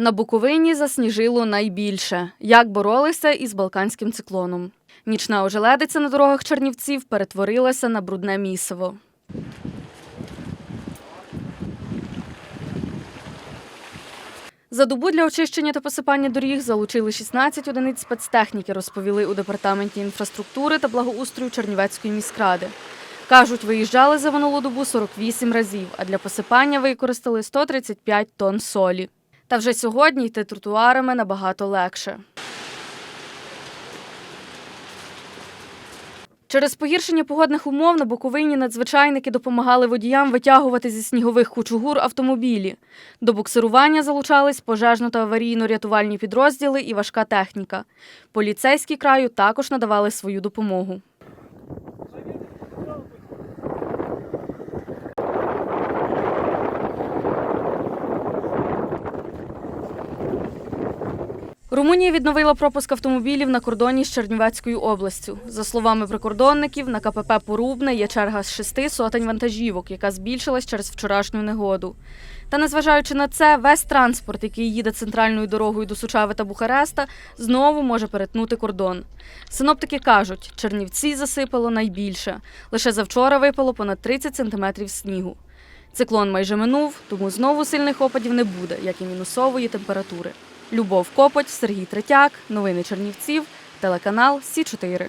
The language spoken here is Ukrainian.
На Буковині засніжило найбільше. Як боролися із балканським циклоном. Нічна ожеледиця на дорогах Чернівців перетворилася на брудне місиво. За добу для очищення та посипання доріг залучили 16 одиниць спецтехніки, розповіли у департаменті інфраструктури та благоустрою Чернівецької міськради. Кажуть, виїжджали за минулу добу 48 разів, а для посипання використали 135 тонн солі. Та вже сьогодні йти тротуарами набагато легше. Через погіршення погодних умов на Буковині надзвичайники допомагали водіям витягувати зі снігових кучугур автомобілі. До буксирування залучались пожежно та аварійно-рятувальні підрозділи і важка техніка. Поліцейські краю також надавали свою допомогу. Румунія відновила пропуск автомобілів на кордоні з Чернівецькою областю. За словами прикордонників, на КПП Порубне є черга з шести сотень вантажівок, яка збільшилась через вчорашню негоду. Та незважаючи на це, весь транспорт, який їде центральною дорогою до Сучави та Бухареста, знову може перетнути кордон. Синоптики кажуть, Чернівці засипало найбільше. Лише завчора випало понад 30 сантиметрів снігу. Циклон майже минув, тому знову сильних опадів не буде, як і мінусової температури. Любов Копоть, Сергій Третяк, новини Чернівців, телеканал Сі 4